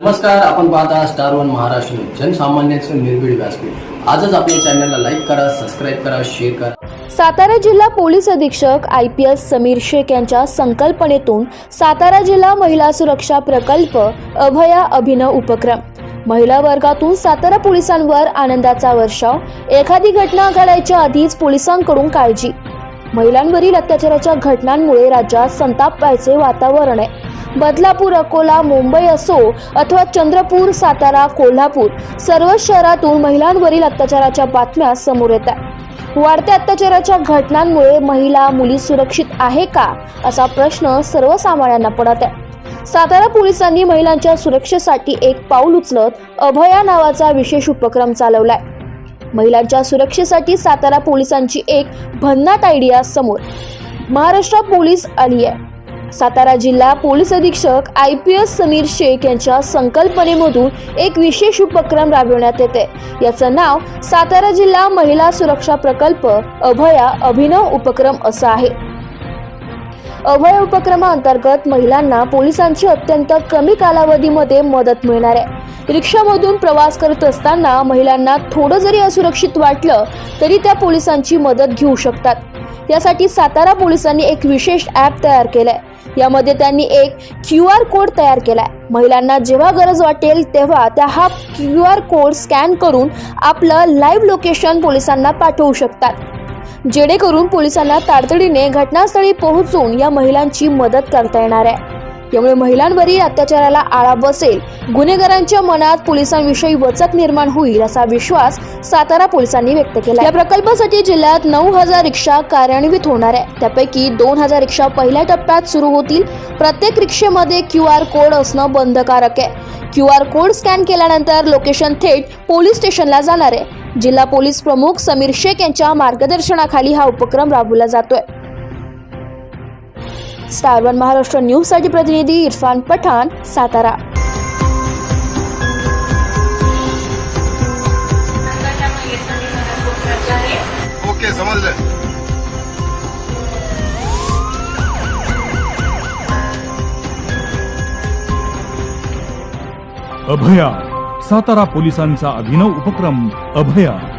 नमस्कार आपण पाहता स्टार वन महाराष्ट्र जनसामान्यांचं निर्भीड व्यासपीठ. आजच आपल्या चॅनलला लाईक करा सबस्क्राईब करा शेअर करा. सातारा जिल्हा पोलीस अधीक्षक I P S Sameer Shaikh यांच्या संकल्पनेतून सातारा जिल्हा महिला सुरक्षा प्रकल्प अभया अभिनव उपक्रम. महिला वर्गातून सातारा पोलिसांवर आनंदाचा वर्षाव. एखादी घटना घडायच्या आधीच पोलिसांकडून काळजी. महिलांवरील अत्याचाराच्या घटनांमुळे राज्यात संताप व्हायचे वातावरण आहे. बदलापूर अकोला मुंबई असो अथवा चंद्रपूर सातारा कोल्हापूर सर्वच शहरातून महिलांवरील अत्याचाराच्या बातम्या समोर येत आहेत. वाढत्या अत्याचाराच्या घटनांमुळे महिला मुली सुरक्षित आहे का असा प्रश्न सर्वसामान्यांना पडत आहे. सातारा पोलिसांनी महिलांच्या सुरक्षेसाठी एक पाऊल उचलत अभया नावाचा विशेष उपक्रम चालवलाय. महिलांच्या सुरक्षेसाठी सातारा पोलिसांची एक भन्नाट आयडिया समोर. महाराष्ट्र पोलीस आली आहे सातारा जिल्हा पोलीस अधीक्षक I P S Sameer Shaikh यांच्या संकल्पनेमधून एक विशेष उपक्रम राबविण्यात येते. याचं नाव सातारा जिल्हा महिला सुरक्षा प्रकल्प अभया अभिनव उपक्रम असं आहे. अभय उपक्रमाअंतर्गत महिलांना पोलिसांची अत्यंत कमी कालावधीमध्ये मदत मिळणार आहे. रिक्षामधून प्रवास करत असताना महिलांना थोडं जरी असुरक्षित वाटलं तरी त्या पोलिसांची मदत घेऊ शकतात. यासाठी सातारा पोलिसांनी एक विशेष ॲप तयार केलं आहे यामध्ये त्यांनी एक क्यू आर कोड तयार केलाय. महिलांना जेव्हा गरज वाटेल तेव्हा त्या हा क्यू आर कोड स्कॅन करून आपलं लाईव्ह लोकेशन पोलिसांना पाठवू शकतात. जेणेकरून पोलिसांना तातडीने घटनास्थळी पोहोचून या महिलांची मदत करता येणार आहे. यामुळे महिलांवरील अत्याचाराला आळा बसेल. गुन्हेगारांच्या मनात पोलिसांविषयी वचक निर्माण होईल असा विश्वास सातारा पोलिसांनी व्यक्त केला या प्रकल्पासाठी जिल्ह्यात नऊ हजार रिक्षा कार्यान्वित होणार आहे. त्यापैकी दोन हजार रिक्षा पहिल्या टप्प्यात सुरू होतील. प्रत्येक रिक्षेमध्ये क्यू आर कोड असणं बंधकारक आहे. क्यू आर कोड स्कॅन केल्यानंतर लोकेशन थेट पोलीस स्टेशनला जाणार आहे. जिल्हा पोलीस प्रमुख समीर शेख यांच्या मार्गदर्शनाखाली हा उपक्रम राबवला जातोय. स्टार वन महाराष्ट्र न्यूजसाठी प्रतिनिधी इरफान पठाण सातारा. ओके समजलं. अभया सातारा पोलिसांचा अभिनव उपक्रम अभया.